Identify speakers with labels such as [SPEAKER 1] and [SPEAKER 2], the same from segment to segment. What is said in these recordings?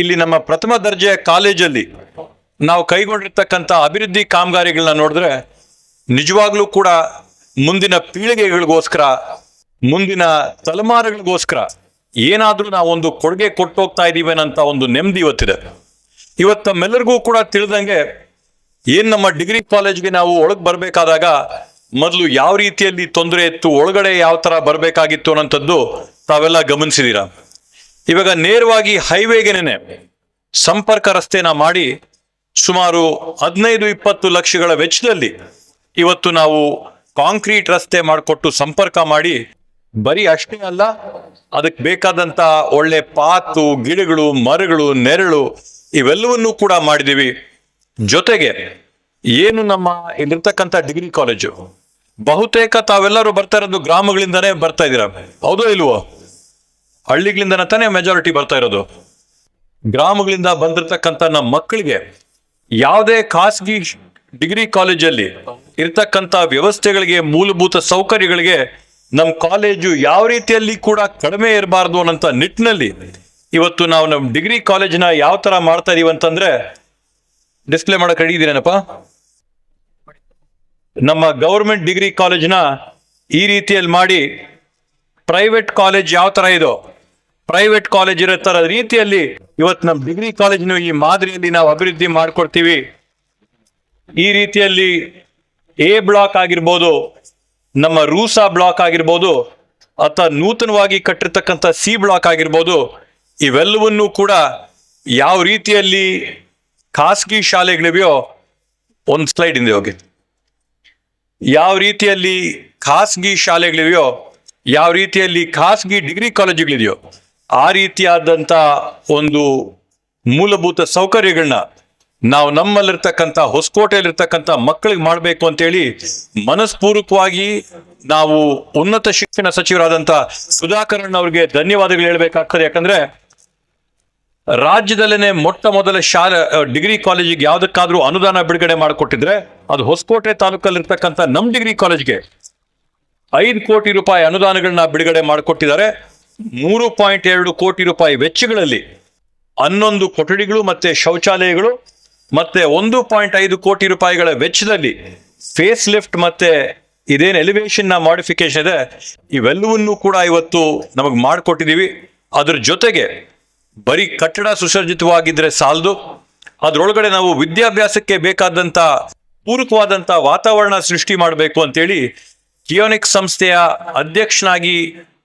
[SPEAKER 1] ಇಲ್ಲಿ ನಮ್ಮ ಪ್ರಥಮ ದರ್ಜೆಯ ಕಾಲೇಜಲ್ಲಿ ನಾವು ಕೈಗೊಂಡಿರ್ತಕ್ಕಂಥ ಅಭಿವೃದ್ಧಿ ಕಾಮಗಾರಿಗಳನ್ನ ನೋಡಿದ್ರೆ ನಿಜವಾಗ್ಲೂ ಕೂಡ ಮುಂದಿನ ಪೀಳಿಗೆಗಳಿಗೋಸ್ಕರ, ಮುಂದಿನ ತಲೆಮಾರುಗಳಿಗೋಸ್ಕರ ಏನಾದರೂ ನಾವು ಒಂದು ಕೊಡುಗೆ ಕೊಟ್ಟು ಹೋಗ್ತಾ ಇದೀವಿ ಅನ್ನೋ ಒಂದು ನೆಮ್ಮದಿ ಇವತ್ತಿದೆ. ಇವತ್ತು ನಮ್ಮೆಲ್ಲರಿಗೂ ಕೂಡ ತಿಳಿದಂಗೆ ಏನು ನಮ್ಮ ಡಿಗ್ರಿ ಕಾಲೇಜ್ಗೆ ನಾವು ಒಳಗೆ ಬರಬೇಕಾದಾಗ ಮೊದಲು ಯಾವ ರೀತಿಯಲ್ಲಿ ತೊಂದರೆ ಇತ್ತು, ಒಳಗಡೆ ಯಾವ ಥರ ಬರಬೇಕಾಗಿತ್ತು ಅನ್ನೋಂಥದ್ದು ತಾವೆಲ್ಲ ಗಮನಿಸಿದೀರ? ಇವಾಗ ನೇರವಾಗಿ ಹೈವೇಗೆನೆ ಸಂಪರ್ಕ ರಸ್ತೆನ ಮಾಡಿ ಸುಮಾರು ಹದಿನೈದು, ಇಪ್ಪತ್ತು ಲಕ್ಷಗಳ ವೆಚ್ಚದಲ್ಲಿ ಇವತ್ತು ನಾವು ಕಾಂಕ್ರೀಟ್ ರಸ್ತೆ ಮಾಡಿಕೊಟ್ಟು ಸಂಪರ್ಕ ಮಾಡಿ, ಬರೀ ಅಷ್ಟೇ ಅಲ್ಲ, ಅದಕ್ಕೆ ಬೇಕಾದಂತ ಒಳ್ಳೆ ಪಾತು, ಗಿಡಗಳು, ಮರಗಳು, ನೆರಳು ಇವೆಲ್ಲವನ್ನೂ ಕೂಡ ಮಾಡಿದೀವಿ. ಜೊತೆಗೆ ಏನು ನಮ್ಮ ಇಲ್ಲಿರ್ತಕ್ಕಂಥ ಡಿಗ್ರಿ ಕಾಲೇಜು, ಬಹುತೇಕ ತಾವೆಲ್ಲರೂ ಬರ್ತಾ ಇರೋದು ಗ್ರಾಮಗಳಿಂದನೇ ಬರ್ತಾ ಇದ್ದೀರಾ? ಹೌದೋ ಇಲ್ವೋ? ಹಳ್ಳಿಗಳಿಂದನೇ ತಾನೇ ಮೆಜಾರಿಟಿ ಬರ್ತಾ ಇರೋದು. ಗ್ರಾಮಗಳಿಂದ ಬಂದಿರತಕ್ಕಂತ ನಮ್ಮ ಮಕ್ಕಳಿಗೆ ಯಾವುದೇ ಖಾಸಗಿ ಡಿಗ್ರಿ ಕಾಲೇಜಲ್ಲಿ ಇರ್ತಕ್ಕಂಥ ವ್ಯವಸ್ಥೆಗಳಿಗೆ ಮೂಲಭೂತ ಸೌಕರ್ಯಗಳಿಗೆ ನಮ್ಮ ಕಾಲೇಜು ಯಾವ ರೀತಿಯಲ್ಲಿ ಕೂಡ ಕಡಿಮೆ ಇರಬಾರ್ದು ಅನ್ನೋಂಥ ನಿಟ್ಟಿನಲ್ಲಿ ಇವತ್ತು ನಾವು ನಮ್ಮ ಡಿಗ್ರಿ ಕಾಲೇಜಿನ ಯಾವ ಥರ ಮಾಡ್ತಾ ಇದೀವಿ ಅಂತಂದ್ರೆ ಡಿಸ್ಪ್ಲೇ ಮಾಡೋಕೆ ರೆಡಿ ಇದೀರೇನಪ್ಪ ನಮ್ಮ ಗೌರ್ಮೆಂಟ್ ಡಿಗ್ರಿ ಕಾಲೇಜಿನ ಈ ರೀತಿಯಲ್ಲಿ ಮಾಡಿ ಪ್ರೈವೇಟ್ ಕಾಲೇಜ್ ಯಾವ ಥರ ಇದೋ? ಪ್ರೈವೇಟ್ ಕಾಲೇಜ್ ಇರೋ ತರ ರೀತಿಯಲ್ಲಿ ಇವತ್ತು ನಮ್ಮ ಡಿಗ್ರಿ ಕಾಲೇಜಿನ ಈ ಮಾದರಿಯಲ್ಲಿ ನಾವು ಅಭಿವೃದ್ಧಿ ಮಾಡ್ಕೊಡ್ತೀವಿ. ಈ ರೀತಿಯಲ್ಲಿ ಎ ಬ್ಲಾಕ್ ಆಗಿರ್ಬೋದು, ನಮ್ಮ ರೂಸಾ ಬ್ಲಾಕ್ ಆಗಿರ್ಬೋದು ಅಥವಾ ನೂತನವಾಗಿ ಕಟ್ಟಿರ್ತಕ್ಕಂಥ ಸಿ ಬ್ಲಾಕ್ ಆಗಿರ್ಬೋದು, ಇವೆಲ್ಲವನ್ನೂ ಕೂಡ ಯಾವ ರೀತಿಯಲ್ಲಿ ಖಾಸಗಿ ಶಾಲೆಗಳಿವೆಯೋ ಒಂದು ಸ್ಲೈಡ್ ಹಿಂದೆ ಹೋಗಿ. ಯಾವ ರೀತಿಯಲ್ಲಿ ಖಾಸಗಿ ಶಾಲೆಗಳಿವೆಯೋ, ಯಾವ ರೀತಿಯಲ್ಲಿ ಖಾಸಗಿ ಡಿಗ್ರಿ ಕಾಲೇಜುಗಳಿದೆಯೋ ಆ ರೀತಿಯಾದಂಥ ಒಂದು ಮೂಲಭೂತ ಸೌಕರ್ಯಗಳನ್ನ ನಾವು ನಮ್ಮಲ್ಲಿರ್ತಕ್ಕಂಥ ಹೊಸಕೋಟೆಯಲ್ಲಿರ್ತಕ್ಕಂಥ ಮಕ್ಕಳಿಗೆ ಮಾಡಬೇಕು ಅಂತೇಳಿ ಮನಸ್ಪೂರ್ವಕವಾಗಿ ನಾವು ಉನ್ನತ ಶಿಕ್ಷಣ ಸಚಿವರಾದಂಥ ಸುಧಾಕರಣ್ ಅವರಿಗೆ ಧನ್ಯವಾದಗಳು ಹೇಳ್ಬೇಕಾಗ್ತದೆ. ಯಾಕಂದ್ರೆ ರಾಜ್ಯದಲ್ಲೇನೆ ಮೊಟ್ಟ ಮೊದಲ ಶಾಲೆ ಡಿಗ್ರಿ ಕಾಲೇಜಿಗೆ ಯಾವುದಕ್ಕಾದ್ರೂ ಅನುದಾನ ಬಿಡುಗಡೆ ಮಾಡಿಕೊಟ್ಟಿದ್ರೆ ಅದು ಹೊಸಕೋಟೆ ತಾಲೂಕಲ್ಲಿರ್ತಕ್ಕಂಥ ನಮ್ ಡಿಗ್ರಿ ಕಾಲೇಜ್ಗೆ ಐದು ಕೋಟಿ ರೂಪಾಯಿ ಅನುದಾನಗಳನ್ನ ಬಿಡುಗಡೆ ಮಾಡಿಕೊಟ್ಟಿದ್ದಾರೆ. ಮೂರು ಪಾಯಿಂಟ್ ಎರಡು ಕೋಟಿ ರೂಪಾಯಿ ವೆಚ್ಚಗಳಲ್ಲಿ ಹನ್ನೊಂದು ಕೊಠಡಿಗಳು ಮತ್ತೆ ಶೌಚಾಲಯಗಳು ಮತ್ತೆ ಒಂದು ಪಾಯಿಂಟ್ ಐದು ಕೋಟಿ ರೂಪಾಯಿಗಳ ವೆಚ್ಚದಲ್ಲಿ ಫೇಸ್ ಲಿಫ್ಟ್ ಮತ್ತೆ ಇದೇನು ಎಲಿವೇಶನ್ನ ಮಾಡಿಫಿಕೇಶನ್ ಇದೆ, ಇವೆಲ್ಲವನ್ನೂ ಕೂಡ ಇವತ್ತು ನಮಗೆ ಮಾಡಿಕೊಟ್ಟಿದ್ದೀವಿ ಅದ್ರ ಜೊತೆಗೆ ಬರೀ ಕಟ್ಟಡ ಸುಸರ್ಜಿತವಾಗಿದ್ರೆ ಸಾಲದು. ಅದರೊಳಗಡೆ ನಾವು ವಿದ್ಯಾಭ್ಯಾಸಕ್ಕೆ ಬೇಕಾದಂತ ಪೂರಕವಾದಂತ ವಾತಾವರಣ ಸೃಷ್ಟಿ ಮಾಡಬೇಕು ಅಂತೇಳಿ ಕಿಯೋನಿಕ್ ಸಂಸ್ಥೆಯ ಅಧ್ಯಕ್ಷನಾಗಿ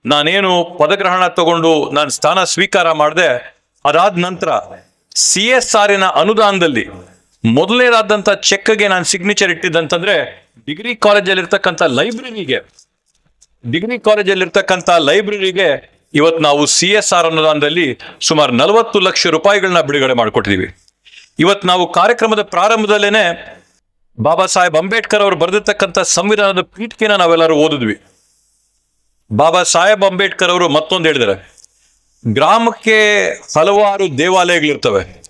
[SPEAKER 1] ನಾನೇನು ಪದಗ್ರಹಣ ತಗೊಂಡು ನಾನು ಸ್ಥಾನ ಸ್ವೀಕಾರ ಮಾಡಿದೆ, ಅದಾದ ನಂತರ ಸಿ ಎಸ್ ಆರಿನ ಅನುದಾನದಲ್ಲಿ ಮೊದಲನೇದಾದಂಥ ಚೆಕ್ಗೆ ನಾನು ಸಿಗ್ನೇಚರ್ ಇಟ್ಟಿದ್ದಂತಂದ್ರೆ ಡಿಗ್ರಿ ಕಾಲೇಜಲ್ಲಿ ಇರ್ತಕ್ಕಂಥ ಲೈಬ್ರರಿಗೆ, ಡಿಗ್ರಿ ಕಾಲೇಜಲ್ಲಿ ಇರ್ತಕ್ಕಂಥ ಲೈಬ್ರರಿಗೆ ಇವತ್ತು ನಾವು ಸಿ ಎಸ್ ಆರ್ ಅನುದಾನದಲ್ಲಿ ಸುಮಾರು ನಲವತ್ತು ಲಕ್ಷ ರೂಪಾಯಿಗಳನ್ನ ಬಿಡುಗಡೆ ಮಾಡಿಕೊಟ್ಟಿದೀವಿ. ಇವತ್ತು ನಾವು ಕಾರ್ಯಕ್ರಮದ ಪ್ರಾರಂಭದಲ್ಲೇನೆ ಬಾಬಾ ಸಾಹೇಬ್ ಅಂಬೇಡ್ಕರ್ ಅವರು ಬರೆದಿರ್ತಕ್ಕಂಥ ಸಂವಿಧಾನದ ಪೀಠಿಕೆನ ನಾವೆಲ್ಲರೂ ಓದಿದ್ವಿ. ಬಾಬಾ ಸಾಹೇಬ್ ಅಂಬೇಡ್ಕರ್ ಅವರು ಮತ್ತೊಂದು ಹೇಳಿದ್ದಾರೆ. ಗ್ರಾಮಕ್ಕೆ ಹಲವಾರು ದೇವಾಲಯಗಳಿರ್ತವೆ.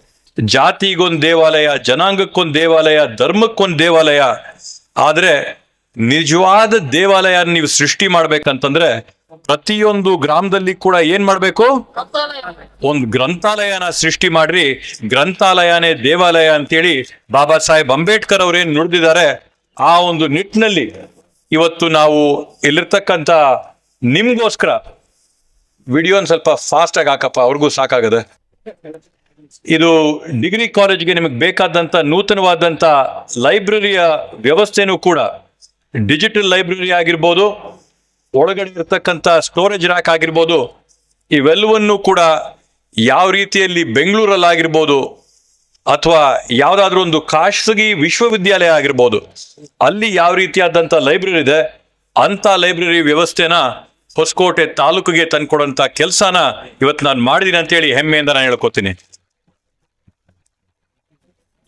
[SPEAKER 1] ಜಾತಿಗೊಂದು ದೇವಾಲಯ, ಜನಾಂಗಕ್ಕೊಂದು ದೇವಾಲಯ, ಧರ್ಮಕ್ಕೊಂದು ದೇವಾಲಯ. ಆದರೆ ನಿಜವಾದ ದೇವಾಲಯ ನೀವು ಸೃಷ್ಟಿ ಮಾಡ್ಬೇಕಂತಂದ್ರೆ ಪ್ರತಿಯೊಂದು ಗ್ರಾಮದಲ್ಲಿ ಕೂಡ ಏನ್ ಮಾಡ್ಬೇಕು? ಒಂದು ಗ್ರಂಥಾಲಯನ ಸೃಷ್ಟಿ ಮಾಡ್ರಿ. ಗ್ರಂಥಾಲಯನೇ ದೇವಾಲಯ ಅಂತೇಳಿ ಬಾಬಾ ಸಾಹೇಬ್ ಅಂಬೇಡ್ಕರ್ ಅವ್ರೇನ್ ನುಡಿದಿದ್ದಾರೆ. ಆ ಒಂದು ನಿಟ್ಟಿನಲ್ಲಿ ಇವತ್ತು ನಾವು ಇಲ್ಲಿರ್ತಕ್ಕಂಥ ನಿಮ್ಗೋಸ್ಕರ ವಿಡಿಯೋ ಸ್ವಲ್ಪ ಫಾಸ್ಟ್ ಆಗಿ ಹಾಕಪ್ಪ, ಅವ್ರಿಗೂ ಸಾಕಾಗದೆ. ಇದು ಡಿಗ್ರಿ ಕಾಲೇಜ್ಗೆ ನಿಮಗೆ ಬೇಕಾದಂತ ನೂತನವಾದಂತ ಲೈಬ್ರರಿಯ ವ್ಯವಸ್ಥೆನೂ ಕೂಡ ಡಿಜಿಟಲ್ ಲೈಬ್ರರಿ ಆಗಿರ್ಬೋದು, ಒಳಗಡೆ ಇರತಕ್ಕಂಥ ಸ್ಟೋರೇಜ್ ರ್ಯಾಕ್ ಆಗಿರ್ಬೋದು, ಇವೆಲ್ಲವನ್ನೂ ಕೂಡ ಯಾವ ರೀತಿಯಲ್ಲಿ ಬೆಂಗಳೂರಲ್ಲಿ ಆಗಿರ್ಬೋದು ಅಥವಾ ಯಾವುದಾದ್ರೂ ಒಂದು ಖಾಸಗಿ ವಿಶ್ವವಿದ್ಯಾಲಯ ಆಗಿರ್ಬೋದು, ಅಲ್ಲಿ ಯಾವ ರೀತಿಯಾದಂಥ ಲೈಬ್ರರಿ ಇದೆ, ಅಂಥ ಲೈಬ್ರರಿ ವ್ಯವಸ್ಥೆನ ಹೊಸಕೋಟೆ ತಾಲೂಕಿಗೆ ತಂದ್ಕೊಡೋಂಥ ಕೆಲಸನ ಇವತ್ತು ನಾನು ಮಾಡಿದ್ದೀನಿ ಅಂತೇಳಿ ಹೆಮ್ಮೆಯಿಂದ ನಾನು ಹೇಳ್ಕೊತೀನಿ.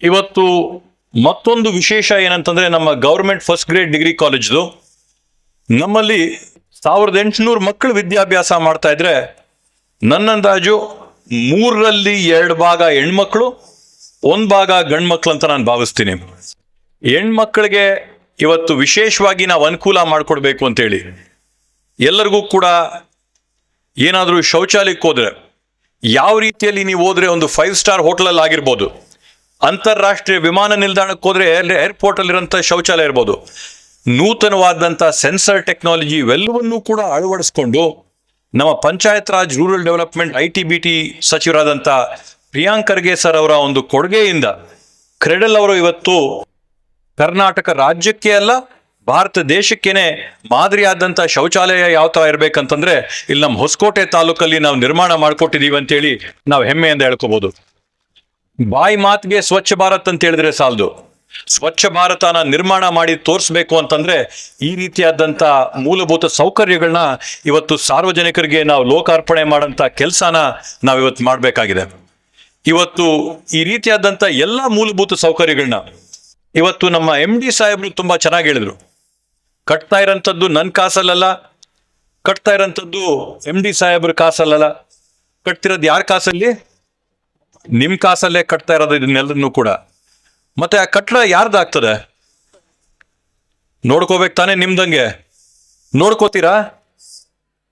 [SPEAKER 1] ಇವತ್ತು ಮತ್ತೊಂದು ವಿಶೇಷ ಏನಂತಂದ್ರೆ ನಮ್ಮ ಗೌರ್ಮೆಂಟ್ ಫಸ್ಟ್ ಗ್ರೇಡ್ ಡಿಗ್ರಿ ಕಾಲೇಜ್ದು ನಮ್ಮಲ್ಲಿ ಸಾವಿರದ ಎಂಟುನೂರು ಮಕ್ಕಳು ವಿದ್ಯಾಭ್ಯಾಸ ಮಾಡ್ತಾ ಇದ್ರೆ ನನ್ನಂದಾಜು ಮೂರರಲ್ಲಿ ಎರಡು ಭಾಗ ಹೆಣ್ಮಕ್ಳು, ಒಂದು ಭಾಗ ಗಂಡ್ಮಕ್ಳು ಅಂತ ನಾನು ಭಾವಿಸ್ತೀನಿ. ಹೆಣ್ಮಕ್ಳಿಗೆ ಇವತ್ತು ವಿಶೇಷವಾಗಿ ನಾವು ಅನುಕೂಲ ಮಾಡಿಕೊಡ್ಬೇಕು ಅಂತೇಳಿ. ಎಲ್ಲರಿಗೂ ಕೂಡ ಏನಾದರೂ ಶೌಚಾಲಯಕ್ಕೆ ಹೋದರೆ ಯಾವ ರೀತಿಯಲ್ಲಿ ನೀವು ಹೋದರೆ ಒಂದು ಫೈವ್ ಸ್ಟಾರ್ ಹೋಟ್ಲಲ್ಲಿ ಆಗಿರ್ಬೋದು, ಅಂತಾರಾಷ್ಟ್ರೀಯ ವಿಮಾನ ನಿಲ್ದಾಣಕ್ಕೆ ಹೋದರೆ ಅಲ್ಲಿ ಏರ್ಪೋರ್ಟ್ ಅಲ್ಲಿರೋಂಥ ಶೌಚಾಲಯ ಇರ್ಬೋದು ನೂತನವಾದಂಥ ಸೆನ್ಸರ್ ಟೆಕ್ನಾಲಜಿ ಇವೆಲ್ಲವನ್ನೂ ಕೂಡ ಅಳವಡಿಸ್ಕೊಂಡು ನಮ್ಮ panchayat Raj rural development I T B T ಸಚಿವರಾದಂಥ Priyank Kharge sir ಅವರ ಒಂದು ಕೊಡುಗೆಯಿಂದ ಕ್ರೆಡಲ್ ಅವರು ಇವತ್ತು ಕರ್ನಾಟಕ ರಾಜ್ಯಕ್ಕೆ ಅಲ್ಲ ಭಾರತ ದೇಶಕ್ಕೇನೆ ಮಾದರಿಯಾದಂಥ ಶೌಚಾಲಯ ಯಾವ ತರ ಇರ್ಬೇಕಂತಂದ್ರೆ ಇಲ್ಲಿ ನಮ್ಮ ಹೊಸಕೋಟೆ ತಾಲೂಕಲ್ಲಿ ನಾವು ನಿರ್ಮಾಣ ಮಾಡ್ಕೊಟ್ಟಿದೀವಿ ಅಂತೇಳಿ ನಾವು ಹೆಮ್ಮೆಯಿಂದ ಹೇಳ್ಕೋಬಹುದು ಬಾಯಿ ಮಾತಿಗೆ ಸ್ವಚ್ಛ ಭಾರತ್ ಅಂತ ಹೇಳಿದ್ರೆ ಸಾಲದು. ಸ್ವಚ್ಛ ಭಾರತನ ನಿರ್ಮಾಣ ಮಾಡಿ ತೋರಿಸ್ಬೇಕು ಅಂತಂದ್ರೆ ಈ ರೀತಿಯಾದಂಥ ಮೂಲಭೂತ ಸೌಕರ್ಯಗಳನ್ನ ಇವತ್ತು ಸಾರ್ವಜನಿಕರಿಗೆ ನಾವು ಲೋಕಾರ್ಪಣೆ ಮಾಡಂತ ಕೆಲಸನ ನಾವು ಇವತ್ತು ಮಾಡಬೇಕಾಗಿದೆ. ಇವತ್ತು ಈ ರೀತಿಯಾದಂಥ ಎಲ್ಲ ಮೂಲಭೂತ ಸೌಕರ್ಯಗಳನ್ನ ಇವತ್ತು ನಮ್ಮ ಎಂ ಡಿ ಸಾಹೇಬ್ರು ತುಂಬಾ ಚೆನ್ನಾಗಿ ಹೇಳಿದ್ರು. ಕಟ್ತಾ ಇರೋಂಥದ್ದು ನನ್ನ ಕಾಸಲ್ಲಲ್ಲ, ಕಟ್ತಾ ಇರೋಂಥದ್ದು ಎಂ ಡಿ ಸಾಹೇಬ್ರ ಕಾಸಲ್ಲಲ್ಲ. ಕಟ್ತಿರೋದು ಯಾರ ಕಾಸಲ್ಲಿ? ನಿಮ್ಮ ಕಾಸಲ್ಲೇ ಕಟ್ತಾ ಇರೋದು ಇದನ್ನೆಲ್ಲದನ್ನು ಕೂಡ. ಮತ್ತೆ ಆ ಕಟ್ಟಡ ಯಾರ್ದಾಗ್ತದೆ? ನೋಡ್ಕೋಬೇಕು ತಾನೇ ನಿಮ್ದಂಗೆ. ನೋಡ್ಕೋತೀರಾ?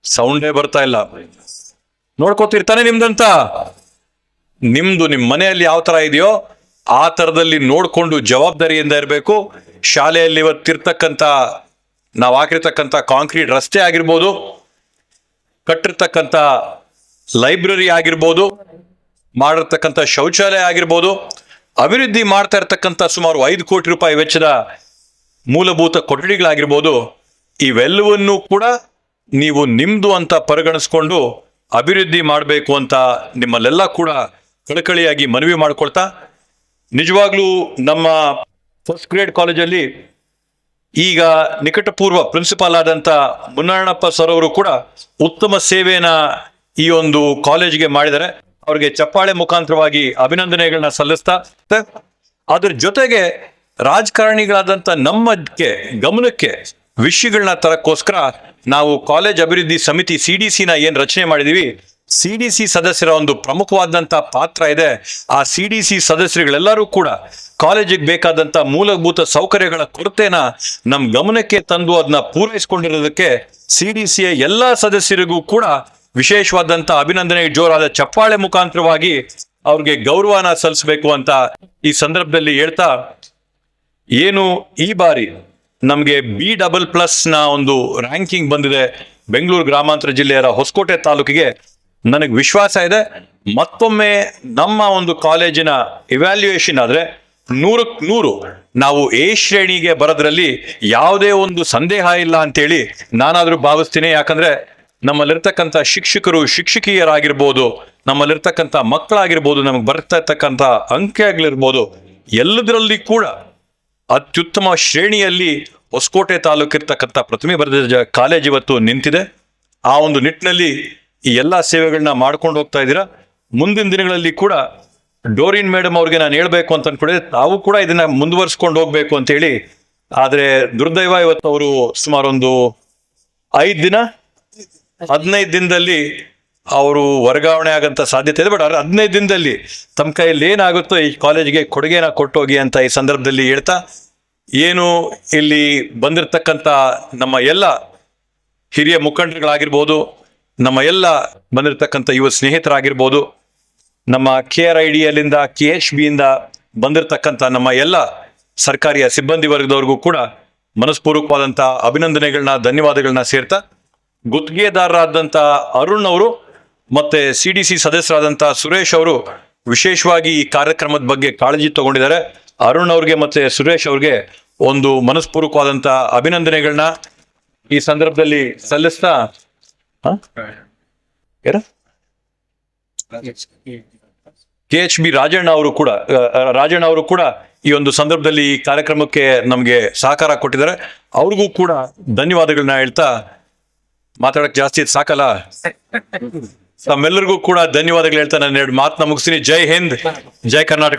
[SPEAKER 1] ಸೌಂಡೇ ಬರ್ತಾ ಇಲ್ಲ. ನೋಡ್ಕೋತೀರಿ ತಾನೇ ನಿಮ್ದಂತ? ನಿಮ್ದು ನಿಮ್ ಮನೆಯಲ್ಲಿ ಯಾವ ತರ ಇದೆಯೋ ಆ ತರದಲ್ಲಿ ನೋಡ್ಕೊಂಡು ಜವಾಬ್ದಾರಿಯಿಂದ ಇರಬೇಕು. ಶಾಲೆಯಲ್ಲಿ ಇವತ್ತಿರ್ತಕ್ಕಂಥ ನಾವು ಹಾಕಿರ್ತಕ್ಕಂಥ ಕಾಂಕ್ರೀಟ್ ರಸ್ತೆ ಆಗಿರ್ಬೋದು, ಕಟ್ಟಿರ್ತಕ್ಕಂಥ ಲೈಬ್ರರಿ ಆಗಿರ್ಬೋದು, ಮಾಡಿರ್ತಕ್ಕಂಥ ಶೌಚಾಲಯ ಆಗಿರ್ಬೋದು, ಅಭಿವೃದ್ಧಿ ಮಾಡ್ತಾ ಇರ್ತಕ್ಕಂಥ ಸುಮಾರು ಐದು ಕೋಟಿ ರೂಪಾಯಿ ವೆಚ್ಚದ ಮೂಲಭೂತ ಕೊಠಡಿಗಳಾಗಿರ್ಬೋದು, ಇವೆಲ್ಲವನ್ನೂ ಕೂಡ ನೀವು ನಿಮ್ದು ಅಂತ ಪರಿಗಣಿಸ್ಕೊಂಡು ಅಭಿವೃದ್ಧಿ ಮಾಡಬೇಕು ಅಂತ ನಿಮ್ಮಲ್ಲೆಲ್ಲ ಕೂಡ ಕಳಕಳಿಯಾಗಿ ಮನವಿ ಮಾಡ್ಕೊಳ್ತಾ, ನಿಜವಾಗ್ಲೂ ನಮ್ಮ ಫಸ್ಟ್ ಗ್ರೇಡ್ ಕಾಲೇಜಲ್ಲಿ ಈಗ ನಿಕಟಪೂರ್ವ ಪ್ರಿನ್ಸಿಪಾಲ್ ಆದಂತ ಮುನ್ನಣ್ಣಪ್ಪ ಸರ್ ಅವರು ಕೂಡ ಉತ್ತಮ ಸೇವೆನ ಈ ಒಂದು ಕಾಲೇಜ್ಗೆ ಮಾಡಿದ್ದಾರೆ. ಅವರಿಗೆ ಚಪ್ಪಾಳೆ ಮುಖಾಂತರವಾಗಿ ಅಭಿನಂದನೆಗಳನ್ನ ಸಲ್ಲಿಸ್ತಾ ಅದ್ರ ಜೊತೆಗೆ ರಾಜಕಾರಣಿಗಳಾದಂಥ ನಮ್ಮಕ್ಕೆ ಗಮನಕ್ಕೆ ವಿಷಯಗಳನ್ನ ತರಕ್ಕೋಸ್ಕರ ನಾವು ಕಾಲೇಜ್ ಅಭಿವೃದ್ಧಿ ಸಮಿತಿ ಸಿ ಡಿ ಸಿನ ಏನು ರಚನೆ ಮಾಡಿದೀವಿ ಸಿ ಡಿ ಸಿ ಸದಸ್ಯರ ಒಂದು ಪ್ರಮುಖವಾದಂಥ ಪಾತ್ರ ಇದೆ. ಆ ಸಿ ಡಿ ಸಿ ಸದಸ್ಯರುಗಳೆಲ್ಲರೂ ಕೂಡ ಕಾಲೇಜಿಗೆ ಬೇಕಾದಂಥ ಮೂಲಭೂತ ಸೌಕರ್ಯಗಳ ಕೊರತೆನ ನಮ್ಮ ಗಮನಕ್ಕೆ ತಂದು ಅದನ್ನ ಪೂರೈಸಿಕೊಂಡಿರೋದಕ್ಕೆ ಸಿ ಡಿ ಸಿಯ ಎಲ್ಲ ಸದಸ್ಯರಿಗೂ ಕೂಡ ವಿಶೇಷವಾದಂಥ ಅಭಿನಂದನೆ. ಜೋರಾದ ಚಪ್ಪಾಳೆ ಮುಖಾಂತರವಾಗಿ ಅವ್ರಿಗೆ ಗೌರವನ ಸಲ್ಲಿಸಬೇಕು ಅಂತ ಈ ಸಂದರ್ಭದಲ್ಲಿ ಹೇಳ್ತಾ, ಏನು ಈ ಬಾರಿ ನಮಗೆ ಬಿ ಡಬಲ್ ಪ್ಲಸ್ನ ಒಂದು ರ್ಯಾಂಕಿಂಗ್ ಬಂದಿದೆ ಬೆಂಗಳೂರು ಗ್ರಾಮಾಂತರ ಜಿಲ್ಲೆಯ ಹೊಸಕೋಟೆ ತಾಲೂಕಿಗೆ. ನನಗೆ ವಿಶ್ವಾಸ ಇದೆ, ಮತ್ತೊಮ್ಮೆ ನಮ್ಮ ಒಂದು ಕಾಲೇಜಿನ ಇವ್ಯಾಲ್ಯೂಯೇಷನ್ ಆದ್ರೆ ನೂರಕ್ಕೆ ನೂರು. ನಾವು ಎ ಶ್ರೇಣಿಗೆ ಬರೋದ್ರಲ್ಲಿ ಯಾವುದೇ ಒಂದು ಸಂದೇಹ ಇಲ್ಲ ಅಂತೇಳಿ ನಾನಾದರೂ ಭಾವಿಸ್ತೀನಿ. ಯಾಕಂದ್ರೆ ನಮ್ಮಲ್ಲಿರ್ತಕ್ಕಂಥ ಶಿಕ್ಷಕರು ಶಿಕ್ಷಕಿಯರಾಗಿರ್ಬೋದು, ನಮ್ಮಲ್ಲಿರ್ತಕ್ಕಂಥ ಮಕ್ಕಳಾಗಿರ್ಬೋದು, ನಮಗೆ ಬರ್ತಾ ಇರ್ತಕ್ಕಂಥ ಅಂಕೆಗಳಿರ್ಬೋದು ಎಲ್ಲದರಲ್ಲಿ ಕೂಡ ಅತ್ಯುತ್ತಮ ಶ್ರೇಣಿಯಲ್ಲಿ ಹೊಸಕೋಟೆ ತಾಲೂಕಿರ್ತಕ್ಕಂಥ ಪ್ರತಿಮೆ ಬರೆದ ಕಾಲೇಜ್ ಇವತ್ತು ನಿಂತಿದೆ. ಆ ಒಂದು ನಿಟ್ಟಿನಲ್ಲಿ ಈ ಎಲ್ಲ ಸೇವೆಗಳನ್ನ ಮಾಡ್ಕೊಂಡು ಹೋಗ್ತಾ ಇದ್ದೀರಾ. ಮುಂದಿನ ದಿನಗಳಲ್ಲಿ ಕೂಡ ಡೋರಿನ್ ಮೇಡಮ್ ಅವ್ರಿಗೆ ನಾನು ಹೇಳ್ಬೇಕು ಅಂತ ಅನ್ಕೊಂಡಿದ್ದೆ ತಾವು ಕೂಡ ಇದನ್ನ ಮುಂದುವರಿಸ್ಕೊಂಡು ಹೋಗ್ಬೇಕು ಅಂತ ಹೇಳಿ. ಆದ್ರೆ ದುರ್ದೈವ ಇವತ್ತು ಅವರು ಸುಮಾರು ಒಂದು ಐದು ದಿನ, ಹದಿನೈದು ದಿನದಲ್ಲಿ ಅವರು ವರ್ಗಾವಣೆ ಆಗಂತ ಸಾಧ್ಯತೆ ಇದೆ. ಬಟ್ ಅವ್ರ ಹದಿನೈದು ದಿನದಲ್ಲಿ ತಮ್ಮ ಕೈಯಲ್ಲಿ ಏನಾಗುತ್ತೋ ಈ ಕಾಲೇಜಿಗೆ ಕೊಡುಗೆನ ಕೊಟ್ಟೋಗಿ ಅಂತ ಈ ಸಂದರ್ಭದಲ್ಲಿ ಹೇಳ್ತಾ, ಏನು ಇಲ್ಲಿ ಬಂದಿರತಕ್ಕಂಥ ನಮ್ಮ ಎಲ್ಲ ಹಿರಿಯ ಮುಖಂಡರುಗಳಾಗಿರ್ಬೋದು, ನಮ್ಮ ಎಲ್ಲ ಬಂದಿರತಕ್ಕಂಥ ಯುವ ಸ್ನೇಹಿತರಾಗಿರ್ಬೋದು ನಮ್ಮ ಕೆ ಆರ್ ಐ ಡಿ ಎಲ್ಲಿಂದ ಕೆ ಎಚ್ ಬಿಯಿಂದ ಬಂದಿರತಕ್ಕಂಥ ನಮ್ಮ ಎಲ್ಲ ಸರ್ಕಾರಿಯ ಸಿಬ್ಬಂದಿ ವರ್ಗದವ್ರಿಗೂ ಕೂಡ ಮನಸ್ಪೂರ್ವಕವಾದಂಥ ಅಭಿನಂದನೆಗಳನ್ನ, ಧನ್ಯವಾದಗಳನ್ನ ಸೇರ್ತಾ ಗುತ್ತಿಗೆದಾರರಾದಂಥ ಅರುಣ್ ಅವರು ಮತ್ತೆ ಸಿ ಡಿ ಸಿ ಸದಸ್ಯರಾದಂಥ ಸುರೇಶ್ ಅವರು ವಿಶೇಷವಾಗಿ ಈ ಕಾರ್ಯಕ್ರಮದ ಬಗ್ಗೆ ಕಾಳಜಿ ತಗೊಂಡಿದ್ದಾರೆ. ಅರುಣ್ ಅವ್ರಿಗೆ ಮತ್ತೆ ಸುರೇಶ್ ಅವ್ರಿಗೆ ಒಂದು ಮನಸ್ಪೂರ್ವಕವಾದಂಥ ಅಭಿನಂದನೆಗಳನ್ನ ಈ ಸಂದರ್ಭದಲ್ಲಿ ಸಲ್ಲಿಸ್ತಾ ಕೆ ಎಚ್ ಬಿ ರಾಜಣ್ಣ ಅವರು ಕೂಡ ರಾಜಣ್ಣ ಅವರು ಕೂಡ ಈ ಒಂದು ಸಂದರ್ಭದಲ್ಲಿ ಈ ಕಾರ್ಯಕ್ರಮಕ್ಕೆ ನಮಗೆ ಸಹಕಾರ ಕೊಟ್ಟಿದ್ದಾರೆ. ಅವ್ರಿಗೂ ಕೂಡ ಧನ್ಯವಾದಗಳನ್ನ ಹೇಳ್ತಾ ಮಾತಾಡಕ್ ಜಾಸ್ತಿ ಸಾಕಲ್ಲ? ತಮ್ಮೆಲ್ಲರಿಗೂ ಕೂಡ ಧನ್ಯವಾದಗಳು ಹೇಳ್ತಾ ನಾನು ಎರಡು ಮಾತನ್ನ ಮುಗಿಸ್ತೀನಿ. ಜೈ ಹಿಂದ್, ಜೈ ಕರ್ನಾಟಕ.